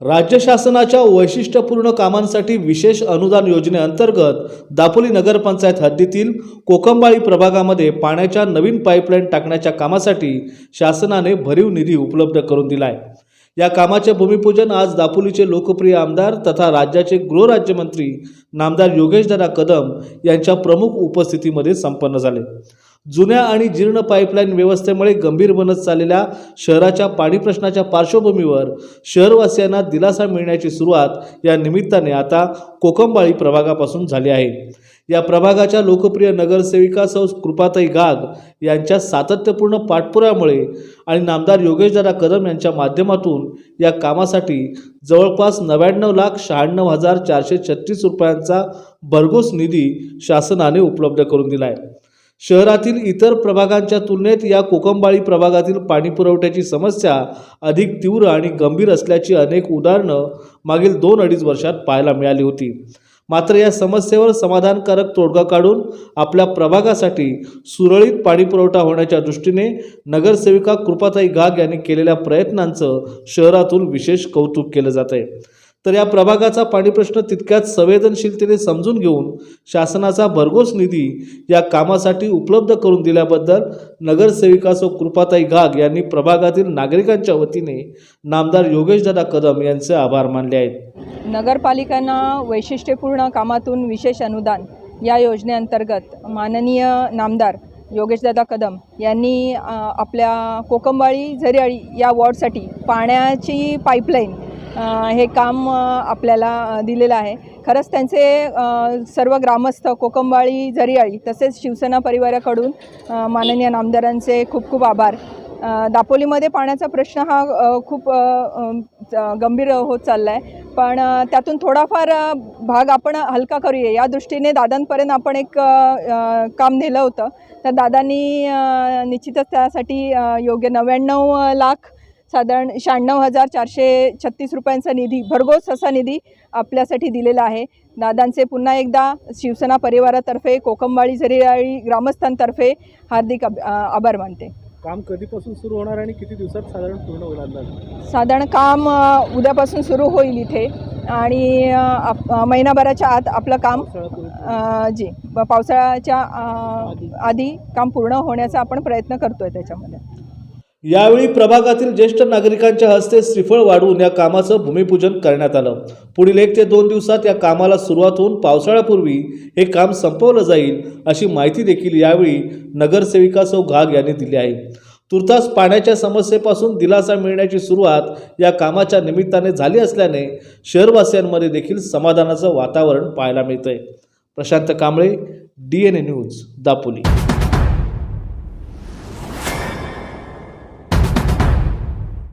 राज्य शासनाच्या वैशिष्ट्यपूर्ण कामांसाठी विशेष अनुदान योजनेअंतर्गत दापोली नगरपंचायत हद्दीतील कोकंबाळी प्रभागामध्ये पाण्याच्या नवीन पाईपलाईन टाकण्याच्या कामासाठी शासनाने भरीव निधी उपलब्ध करून दिला आहे या कामाचे भूमिपूजन आज दापोलीचे लोकप्रिय आमदार तथा राज्याचे गृहराज्यमंत्री नामदार योगेशदादा कदम यांच्या प्रमुख उपस्थितीमध्ये संपन्न झाले. जुन्या आणि जीर्ण पाईपलाईन व्यवस्थेमुळे गंभीर बनत चाललेल्या शहराच्या पाणी प्रश्नाच्या पार्श्वभूमीवर शहरवासियांना दिलासा मिळण्याची सुरुवात या निमित्ताने आता कोकंबाळी प्रभागापासून झाली आहे. या प्रभागाच्या लोकप्रिय नगरसेविका सौ कृपाताई गाग यांच्या सातत्यपूर्ण पाठपुरामुळे आणि नामदार योगेशदादा कदम यांच्या माध्यमातून या कामासाठी जवळपास नव्याण्णव लाख शहाण्णव हजार चारशे छत्तीस रुपयांचा भरघोस निधी शासनाने उपलब्ध करून दिला आहे शहरातील इतर प्रभागांच्या तुलनेत या कोकंबाळी प्रभागातील पाणीपुरवठ्याची समस्या अधिक तीव्र आणि गंभीर असल्याची अनेक उदाहरणं मागील दोन अडीच वर्षात पाहायला मिळाली होती. मात्र या समस्येवर समाधानकारक तोडगा काढून आपल्या प्रभागासाठी सुरळीत पाणीपुरवठा होण्याच्या दृष्टीने नगरसेविका कृपाताई गाग यांनी केलेल्या प्रयत्नांचं शहरातून विशेष कौतुक केलं जात आहे तर या प्रभागाचा पाणी प्रश्न तितक्याच संवेदनशीलतेने समजून घेऊन शासनाचा भरघोस निधी या कामासाठी उपलब्ध करून दिल्याबद्दल नगरसेविका सो कृपाताई घाग यांनी प्रभागातील नागरिकांच्या वतीने नामदार योगेशदादा कदम यांचे आभार मानले आहेत. नगरपालिकांना वैशिष्ट्यपूर्ण कामातून विशेष अनुदान या योजनेअंतर्गत माननीय नामदार योगेशदादा कदम यांनी आपल्या कोकंबाळी झरियाळी या वॉर्डसाठी पाण्याची पाईपलाईन हे काम आपल्याला दिलेलं आहे. खरंच त्यांचे सर्व ग्रामस्थ कोकंबाळी जरियाळी तसेच शिवसेना परिवाराकडून माननीय नामदारांचे खूप खूप आभार. दापोलीमध्ये पाण्याचा प्रश्न हा खूप गंभीर होत चालला आहे पण त्यातून थोडाफार भाग आपण हलका करूया. या दृष्टीने दादांपर्यंत आपण एक काम नेलं होतं. तर दादांनी निश्चितच त्यासाठी योग्य नव्याण्णव लाख साधारण शहाण्णव हजार चारशे छत्तीस रुपयांचा निधी भरघोस असा निधी आपल्यासाठी दिलेला आहे. दादांचे पुन्हा एकदा शिवसेना परिवारातर्फे कोकंबाळी झरियाळी ग्रामस्थांतर्फे हार्दिक अब- आभार मानते. काम कधीपासून सुरू होणार आणि किती दिवसात साधारण पूर्ण होईल साधारण काम उद्यापासून सुरू होईल इथे. आणि महिनाभराच्या आत आपलं काम जी पावसाळ्याच्या आधी काम पूर्ण होण्याचा आपण प्रयत्न करतोय त्याच्यामध्ये. यावेळी प्रभागातील ज्येष्ठ नागरिकांच्या हस्ते श्रीफळ वाढवून या कामाचं भूमिपूजन करण्यात आलं. पुढील एक ते दोन दिवसात या कामाला सुरुवात होऊन पावसाळ्यापूर्वी हे काम संपवलं जाईल अशी माहिती देखील यावेळी नगरसेविका सौ घाग यांनी दिली आहे. तुर्तास पाण्याच्या समस्येपासून दिलासा मिळण्याची सुरुवात या कामाच्या निमित्ताने झाली असल्याने शहरवासियांमध्ये देखील समाधानाचं वातावरण पाहायला मिळतंय. Prashant Kamble D N A news Dapoli.